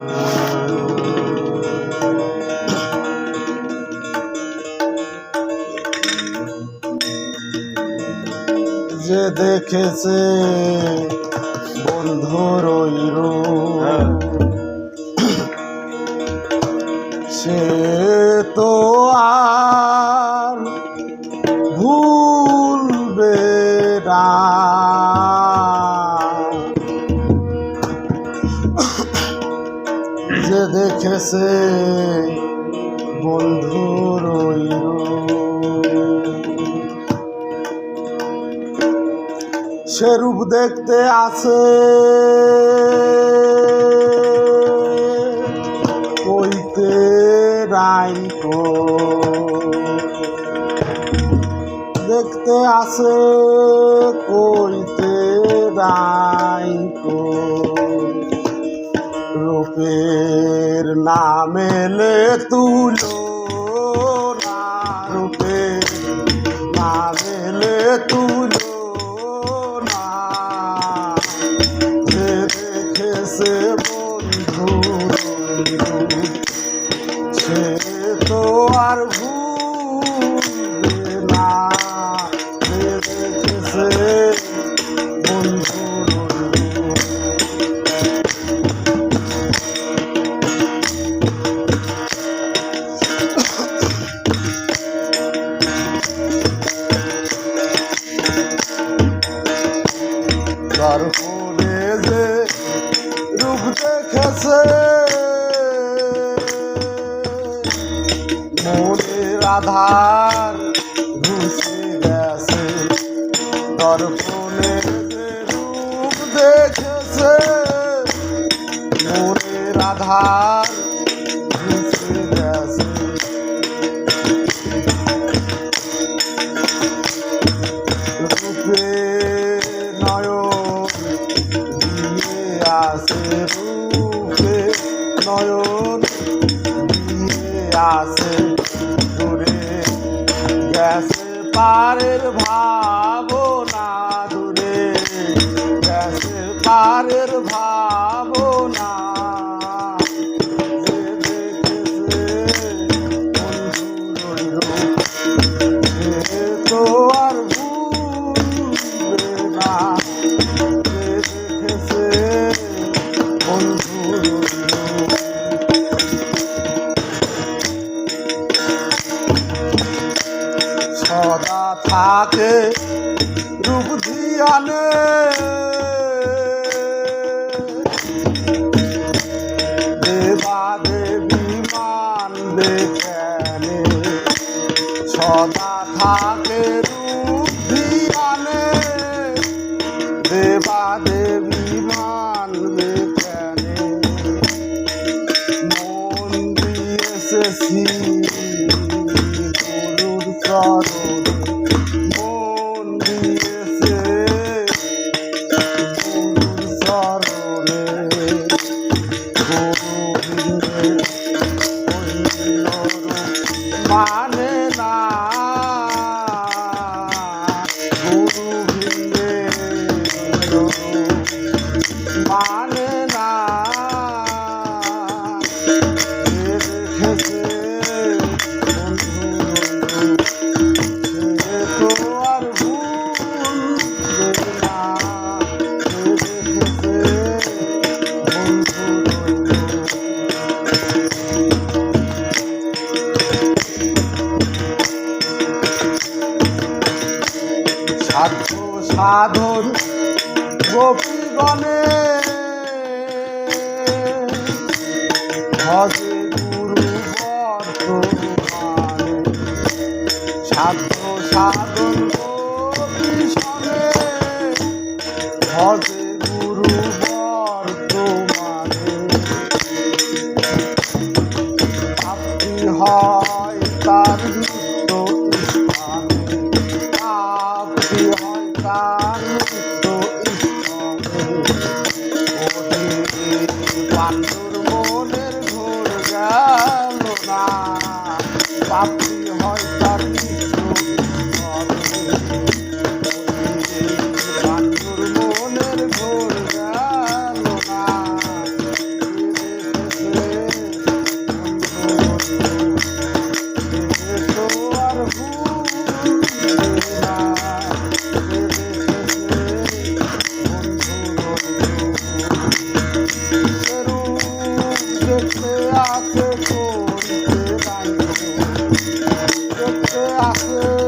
যে দেখেছে বন্ধুর ওই সে তো আর ভুলবে না। দেখেছে বন্ধুর ওই রূপ, সে রূপ দেখতে আছে। কইতে নাই কো দেখতে আছে কইতে নাই কো রূপের নামেলে তুলো না রূপের নামেলে তুলো না। দেখেছে বন্ধু সে তো আর দর্পণে যে রূপ দেখেছে। মনের আধার ঘুষে গেছে দর্পণে যে রূপ দেখেছে। মনের আধার পারের ভাবনা ধিয়ানে দেবা দেবী মানবে কেনে সদা থাকে দেবা দেবী মন দিয়েছে চরণ গুরু সাধন গোপীগণে। ভজে গুরু সাধ্য সাধন Gracias.